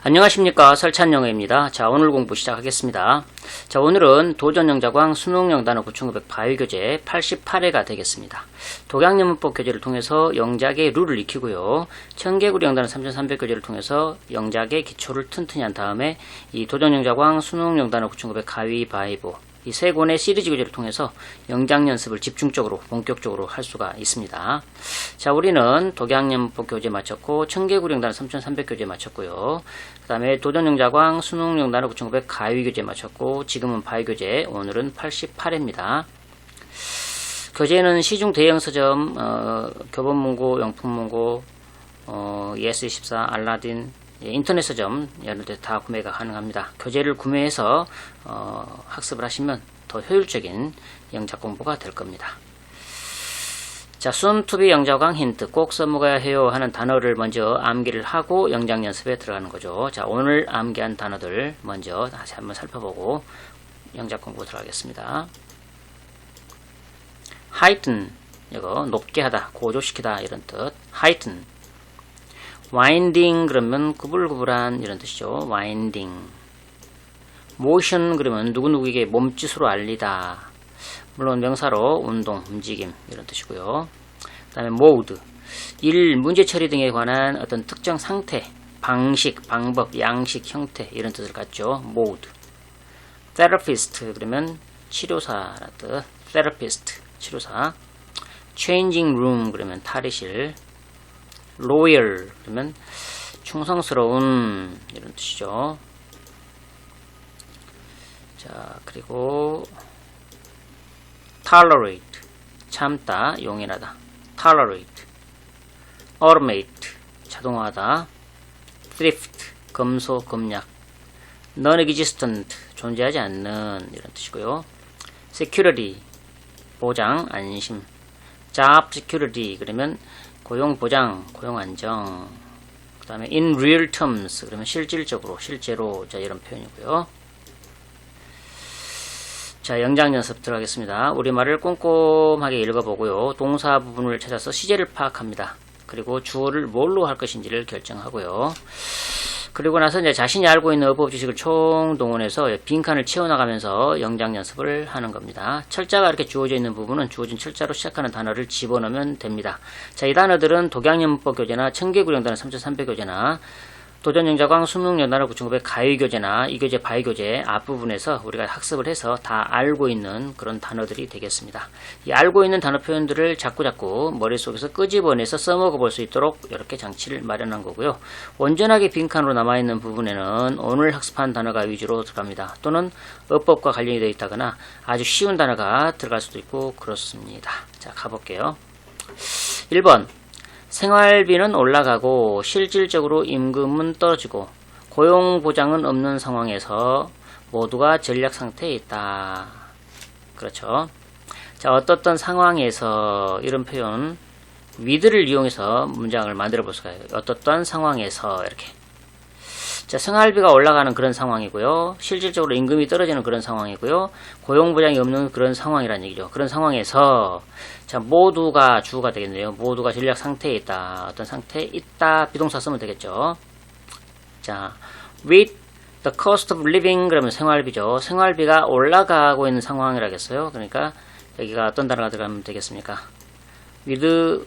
안녕하십니까 설찬영어입니다. 자 오늘 공부 시작하겠습니다. 자 오늘은 도전영자광 수능영 단어 9500 바위교재 88회가 되겠습니다. 독양연문법 교재를 통해서 영작의 룰을 익히고요. 청개구리 영단어 3300 교재를 통해서 영작의 기초를 튼튼히 한 다음에 이 도전영자광 수능영 단어 9500 가위바위보 이 세 권의 시리즈 교재를 통해서 영작 연습을 집중적으로 본격적으로 할 수가 있습니다. 자, 우리는 독양연법 교재 마쳤고 청개구령단 3300 교재 마쳤고요. 그 다음에 도전영자광 수능영단어 9900 가위 교재 마쳤고 지금은 바위 교재 오늘은 88회입니다. 교재는 시중 대형 서점, 어, 교본문고, 영풍문고, 어, ES24, 알라딘, 예, 인터넷 서점 이런 데 다 구매가 가능합니다. 교재를 구매해서 어, 학습을 하시면 더 효율적인 영작 공부가 될 겁니다. 자, 순투비 영자광 힌트 꼭 써먹어야 해요 하는 단어를 먼저 암기를 하고 영작 연습에 들어가는 거죠. 자, 오늘 암기한 단어들 먼저 다시 한번 살펴보고 영작 공부 들어가겠습니다. heighten 이거 높게 하다, 고조시키다 이런 뜻. heighten winding 그러면 구불구불한 이런 뜻이죠. winding motion 그러면 누구누구에게 몸짓으로 알리다. 물론 명사로 운동, 움직임 이런 뜻이고요. 그 다음에 mode 일, 문제 처리 등에 관한 어떤 특정 상태, 방식, 방법, 양식, 형태 이런 뜻을 갖죠. mode therapist 그러면 치료사라는 뜻. therapist 치료사 changing room 그러면 탈의실 loyal 그러면 충성스러운 이런 뜻이죠. 자 그리고 tolerate 참다 용인하다 tolerate automate 자동화하다 thrift 검소 검약 non-existent 존재하지 않는 이런 뜻이고요. security 보장 안심 job security 그러면 고용 보장 고용 안정 그 다음에 in real terms 그러면 실질적으로 실제로 자 이런 표현이고요. 자, 영장 연습 들어가겠습니다. 우리말을 꼼꼼하게 읽어보고요. 동사 부분을 찾아서 시제를 파악합니다. 그리고 주어를 뭘로 할 것인지를 결정하고요. 그리고 나서 이제 자신이 알고 있는 어법 지식을 총동원해서 빈칸을 채워나가면서 영장 연습을 하는 겁니다. 철자가 이렇게 주어져 있는 부분은 주어진 철자로 시작하는 단어를 집어넣으면 됩니다. 자, 이 단어들은 독양연법 교재나 청계구령단어 3300 교재나 도전영자광 수능연단어 9900 가위교재나 이 교재 바위교재 앞부분에서 우리가 학습을 해서 다 알고 있는 그런 단어들이 되겠습니다. 이 알고 있는 단어 표현들을 자꾸자꾸 머릿속에서 끄집어내서 써먹어 볼 수 있도록 이렇게 장치를 마련한 거고요. 온전하게 빈칸으로 남아있는 부분에는 오늘 학습한 단어가 위주로 들어갑니다. 또는 어법과 관련이 되어 있다거나 아주 쉬운 단어가 들어갈 수도 있고 그렇습니다. 자 가볼게요. 1번 생활비는 올라가고 실질적으로 임금은 떨어지고 고용 보장은 없는 상황에서 모두가 전략 상태에 있다. 그렇죠. 자, 어떻던 상황에서 이런 표현 위드를 이용해서 문장을 만들어 볼까요? 어떻던 상황에서 이렇게. 자, 생활비가 올라가는 그런 상황이고요. 실질적으로 임금이 떨어지는 그런 상황이고요. 고용 보장이 없는 그런 상황이라는 얘기죠. 그런 상황에서 자, 모두가 주가 되겠네요. 모두가 전략 상태에 있다. 어떤 상태에 있다. 비동사 쓰면 되겠죠. 자, with the cost of living 그러면 생활비죠. 생활비가 올라가고 있는 상황이라겠어요. 그러니까 여기가 어떤 단어가 들어가면 되겠습니까? with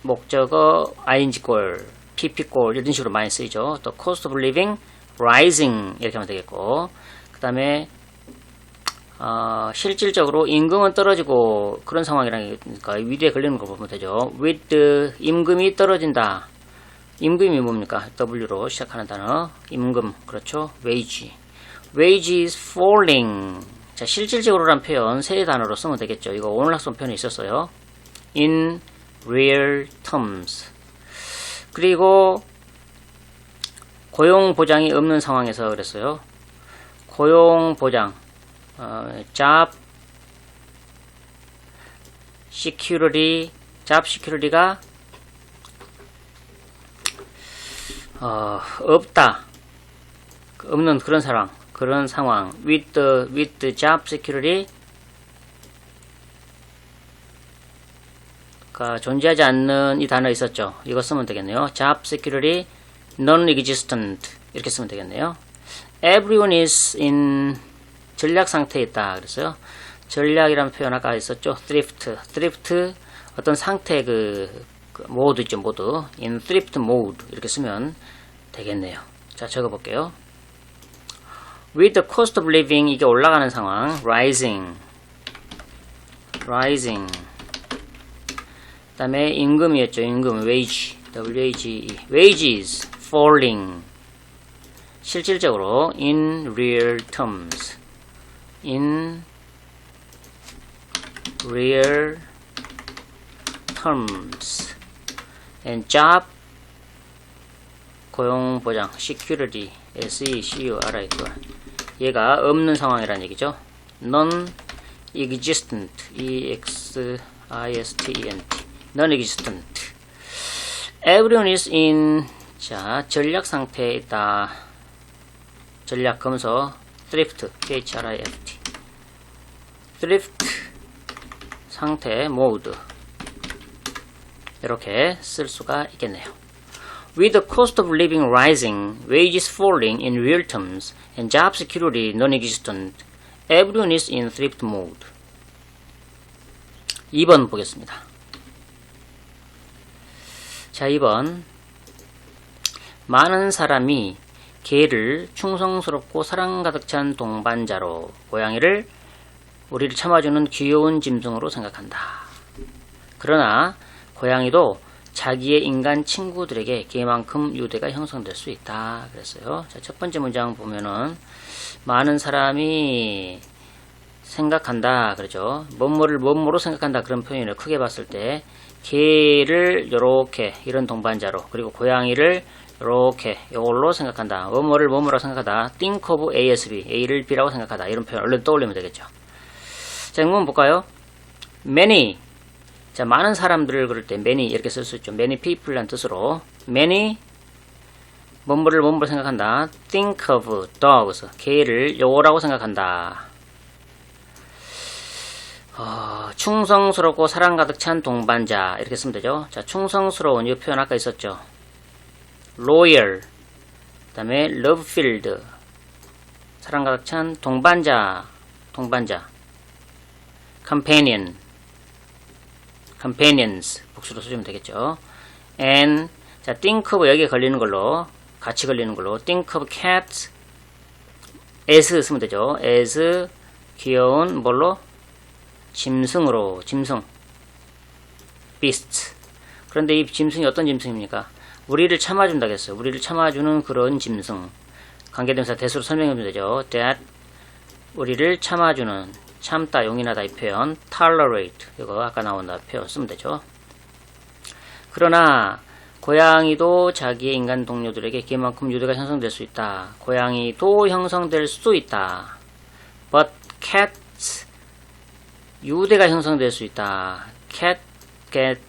목적어 ing골, pp골 이런 식으로 많이 쓰이죠. 또 cost of living rising 이렇게 하면 되겠고 그 다음에 어, 실질적으로 임금은 떨어지고 그런 상황이라니까 위에 걸리는 거 보면 되죠. with 임금이 떨어진다. 임금이 뭡니까? W로 시작하는 단어. 임금. 그렇죠. wage. wage is falling. 자, 실질적으로란 표현 세 단어로 쓰면 되겠죠. 이거 오늘 학습 표현에 있었어요. in real terms. 그리고 고용 보장이 없는 상황에서 그랬어요. 고용 보장. 어, job security, job security가 어, 없다. 없는 그런 상황, 그런 상황. with the, with the job security 가 존재하지 않는 이 단어 있었죠. 이거 쓰면 되겠네요. job security non-existent 이렇게 쓰면 되겠네요. Everyone is in 전략 상태에 있다. 그랬어요. 전략이라는 표현 아까 있었죠. thrift. thrift 어떤 상태 그, 그 모드 있죠. 모드. in thrift mode 이렇게 쓰면 되겠네요. 자, 적어 볼게요. with the cost of living 이게 올라가는 상황. rising. rising. 그다음에 임금이었죠. 임금 wage. W-A-G-E. wages falling. 실질적으로 in real terms. in real terms. and job 고용 보장 security S E C U R I T 얘가 없는 상황이라는 얘기죠. non existent E X I S T E N T non existent everyone is in 자 전략 상태에 있다. 전략 검서 thrift T H R I F T thrift 상태 모드 이렇게 쓸 수가 있겠네요. With the cost of living rising, wages falling in real terms, and job security non-existent, everyone is in thrift mode. 2번 보겠습니다. 자, 2번. 많은 사람이 개를 충성스럽고 사랑 가득 찬 동반자로 고양이를 우리를 참아주는 귀여운 짐승으로 생각한다. 그러나 고양이도 자기의 인간 친구들에게 개만큼 유대가 형성될 수 있다. 그랬어요. 자, 첫 번째 문장 보면은 많은 사람이 생각한다. 그러죠. 뭐뭐를 뭐뭐로 생각한다. 그런 표현을 크게 봤을 때 개를 요렇게 이런 동반자로 그리고 고양이를 요렇게 요걸로 생각한다. 뭐뭐를 뭐뭐로 생각하다. think of A as B. A를 B라고 생각하다. 이런 표현 얼른 떠올리면 되겠죠. 자, 한번 볼까요? many 자, 많은 사람들을 그럴 때 many 이렇게 쓸 수 있죠. many people란 뜻으로 many 뭐뭐를 뭐뭐로 생각한다. think of dogs 개를 요거라고 생각한다. 어, 충성스럽고 사랑 가득 찬 동반자 이렇게 쓰면 되죠. 자, 충성스러운 이 표현 아까 있었죠. loyal 그다음에 love filled 사랑 가득 찬 동반자 동반자 companion companions 복수로 써주면 되겠죠. and 자 think of 여기에 걸리는 걸로 같이 걸리는 걸로 think of cats as 쓰면 되죠. as 귀여운 뭘로 짐승으로 짐승 beast 그런데 이 짐승이 어떤 짐승입니까? 우리를 참아준다고 했어요. 우리를 참아주는 그런 짐승 관계대명사 대수로 설명하면 되죠. that 우리를 참아주는 참다, 용인하다 이 표현 tolerate 이거 아까 나온 표현 쓰면 되죠. 그러나 고양이도 자기의 인간 동료들에게 개만큼 유대가 형성될 수 있다. 고양이도 형성될 수 있다. But cats 유대가 형성될 수 있다. Cat get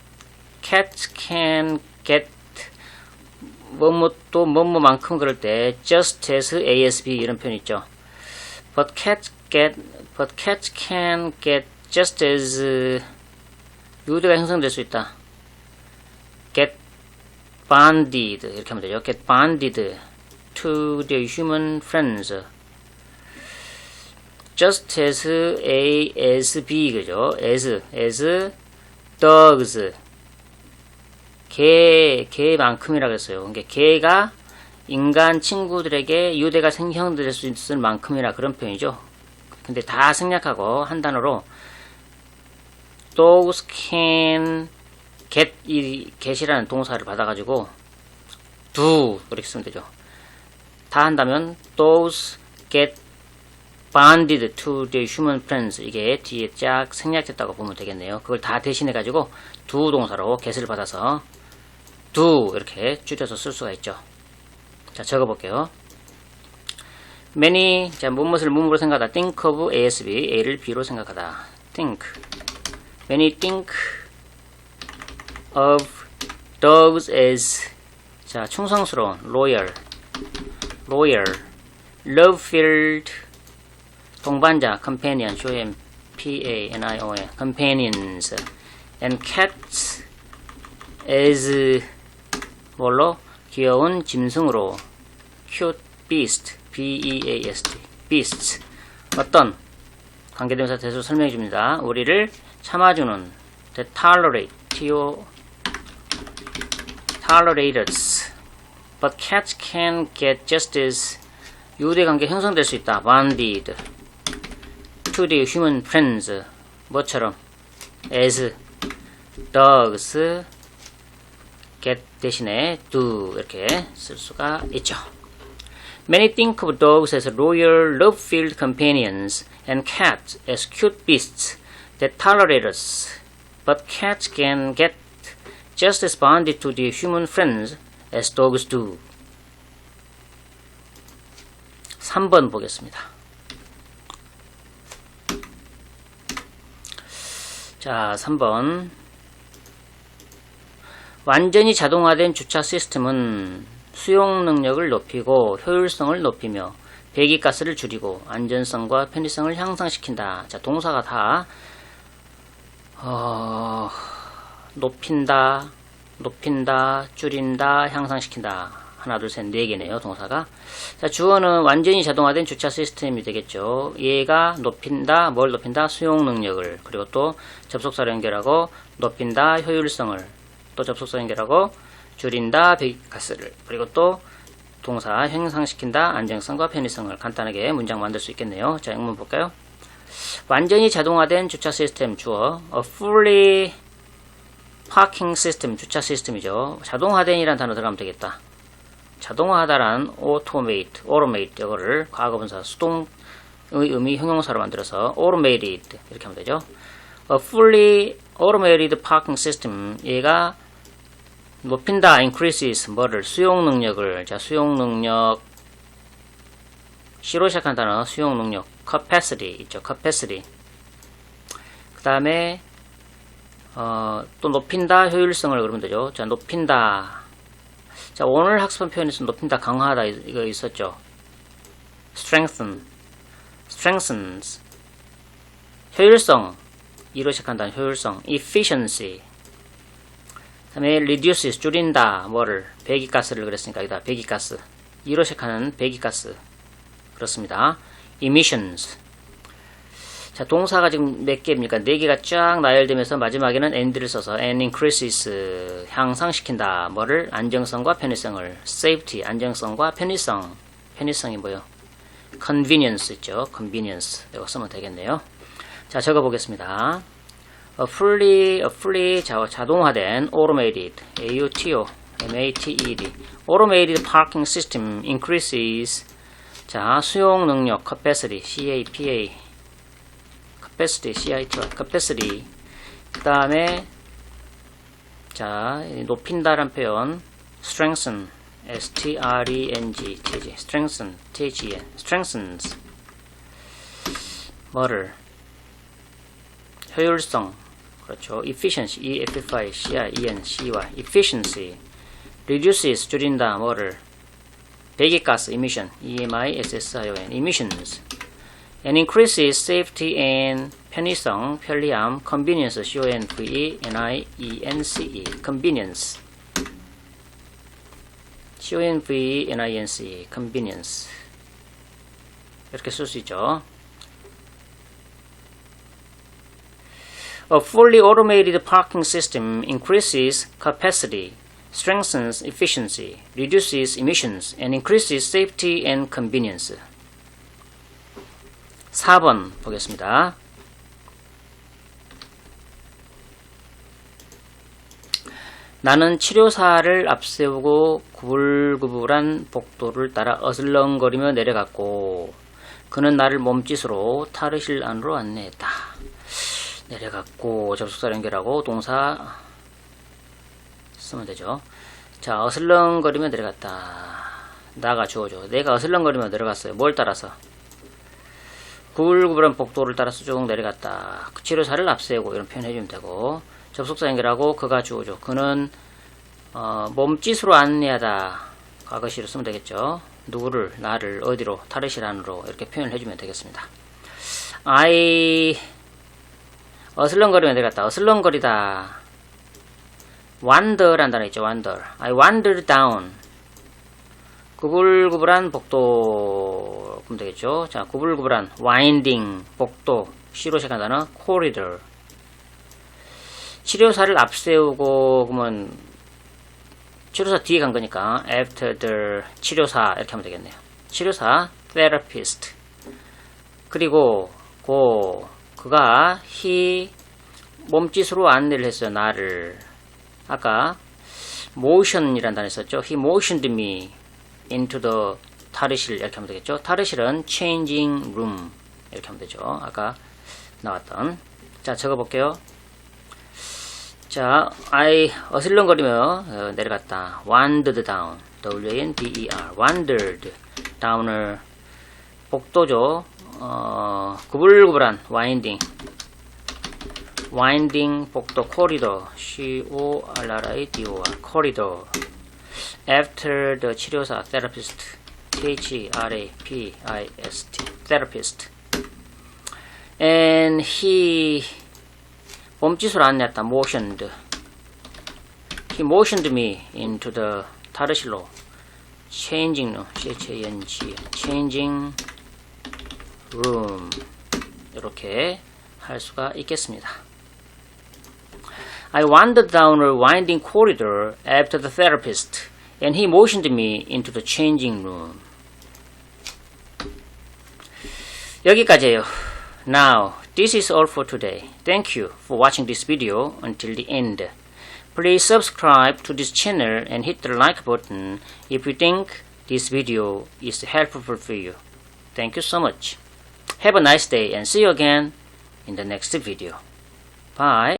cats can get 뭐뭐 또 뭐뭐만큼 그럴 때 just as ASB 이런 표현 있죠. But cats get but cats can get just as uh, 유대가 형성될 수 있다. get bonded 이렇게 하면 되죠. get bonded to their human friends. Just as A as B 그죠? as as dogs 개 개만큼이라고 했어요. 그러니까 개가 인간 친구들에게 유대가 생성될 수 있을 만큼이나 그런 표현이죠. 근데 다 생략하고 한 단어로 dogs can get 이 get이라는 동사를 받아가지고 do 이렇게 쓰면 되죠. 다 한다면 those get bonded to the human friends 이게 뒤에 쫙 생략됐다고 보면 되겠네요. 그걸 다 대신해 가지고 do 동사로 get을 받아서 do 이렇게 줄여서 쓸 수가 있죠. 자 적어볼게요. many 자 무엇을 무엇으로 생각하다 think of ASB A를 B로 생각하다 think many think of dogs as 자 충성스러운 loyal loyal love filled 동반자 companion C-O-M P-A-N-I-O-N companions and cats as 뭘로 귀여운 짐승으로 cute beast, b-e-a-s-t, beasts. 어떤 관계대명사 대수 설명해 줍니다. 우리를 참아주는 that tolerate, t-o, tolerate us. But cats can get just as 유대 관계 형성될 수 있다. bonded to the human friends. 뭐처럼 as dogs get 대신에 do 이렇게 쓸 수가 있죠. Many think of dogs as loyal, love-filled companions and cats as cute beasts that tolerate us. But cats can get just as bonded to their human friends as dogs do. 3번 보겠습니다. 자, 3번. 완전히 자동화된 주차 시스템은 수용 능력을 높이고 효율성을 높이며 배기가스를 줄이고 안전성과 편의성을 향상시킨다. 자, 동사가 다 어, 높인다, 높인다, 줄인다, 향상시킨다. 하나, 둘, 셋, 네 개네요, 동사가. 자, 주어는 완전히 자동화된 주차 시스템이 되겠죠. 얘가 높인다, 뭘 높인다? 수용 능력을. 그리고 또 접속사를 연결하고 높인다, 효율성을. 또 접속사 연결하고 줄인다, 배기가스를. 그리고 또 동사 향상시킨다, 안정성과 편의성을 간단하게 문장 만들 수 있겠네요. 자, 영문 볼까요? 완전히 자동화된 주차 시스템 주어 a fully parking system 주차 시스템이죠. 자동화된이라는 단어 들어가면 되겠다. 자동화하다란 automate, automate 이거를 과거분사 수동의 의미 형용사로 만들어서 automated 이렇게 하면 되죠. a fully automated parking system. 얘가 높인다 increases 뭐를 수용 능력을 자 수용 능력 C로 시작한 단어 수용 능력 capacity 있죠 capacity. 그 다음에 어, 또 높인다 효율성을 그러면 되죠. 자 높인다 자 오늘 학습한 표현에서 높인다 강화하다 이거 있었죠. Strengthen. Strengthens. 효율성. 이로 시작한 단어 효율성. Efficiency. 그 다음에 reduces 줄인다 뭐를. 배기가스를 그랬으니까 여기다 배기가스. 이로 시작하는 배기가스. 그렇습니다. emissions. 자, 동사가 지금 몇 개입니까? 네 개가 쫙 나열되면서 마지막에는 and를 써서 and increases 향상시킨다. 뭐를? 안정성과 편의성을. safety 안정성과 편의성. 편의성이 뭐요? convenience 있죠. convenience. 이거 쓰면 되겠네요. 자, 적어 보겠습니다. a fully, a fully 자, 자동화된 automated AUTO MATED automated parking system increases 자, 수용 능력, capacity, CAPA, capacity, CIT와 capacity. 그 다음에, 자, 높인다란 표현, strengthen, S-T-R-E-N-G, T-G, strengthen, T-G-N, strengthens. 뭐를? 효율성, 그렇죠. efficiency, E-F-F-I-C-I-E-N-C-Y, efficiency. reduces, 줄인다, 뭐를? 배기가스 emission, E-M-I-S-S-I-O-N, emissions, and increases safety and 편의성, 편리함, convenience, C-O-N-V-E-N-I-E-N-C-E, convenience, C-O-N-V-E-N-I-N-C-E, convenience 이렇게 쓸 수 있죠. A fully automated parking system increases capacity, strengthens efficiency, reduces emissions, and increases safety and convenience. 4번 보겠습니다. 나는 치료사를 앞세우고 구불구불한 복도를 따라 어슬렁거리며 내려갔고 그는 나를 몸짓으로 탈의실 안으로 안내했다. 내려갔고 접속사 연결하고 동사 쓰면 되죠. 자, 어슬렁거리며 내려갔다. 나가 주어줘. 내가 어슬렁거리며 내려갔어요. 뭘 따라서? 구불구불한 복도를 따라서 쭉 내려갔다. 그 치료사를 앞세우고 이런 표현 해주면 되고 접속사 연결하고 그가 주어줘. 그는 어, 몸짓으로 안내하다. 과거시로 쓰면 되겠죠. 누구를, 나를, 어디로, 탈의실 안으로 이렇게 표현을 해주면 되겠습니다. I 어슬렁거리며 내려갔다. 어슬렁거리다. wander란 단어 있죠. wander. I wandered down. 구불구불한 복도 그럼 되겠죠. 자, 구불구불한 와인딩 복도 C로 시작한 단어 corridor 치료사를 앞세우고 그러면 치료사 뒤에 간 거니까 after the 치료사 이렇게 하면 되겠네요. 치료사 therapist 그리고 고 그가 he 몸짓으로 안내를 했어요. 나를 아까 motion이라는 단어 있었죠. he motioned me into the 탈의실 이렇게 하면 되겠죠. 탈의실은 changing room 이렇게 하면 되죠. 아까 나왔던 자 적어볼게요. 자, I 어슬렁거리며 어, 내려갔다. wandered down. W-A-N-D-E-R. wandered down을 복도죠. 어, 구불구불한 winding. winding 복도 corridor. C-O-R-R-I-D-O-R. corridor. after the 치료사 therapist. T-H-R-A-P-I-S-T. therapist. and he 몸짓으로 안내했다. motioned. He motioned me into the 탈의실로. changing room. C-H-A-N-G. changing room. 이렇게 할 수가 있겠습니다. I wandered down a winding corridor after the therapist, and he motioned me into the changing room. 여기까지예요. Now, this is all for today. Thank you for watching this video until the end. Please subscribe to this channel and hit the like button if you think this video is helpful for you. Thank you so much. Have a nice day and see you again in the next video. Bye.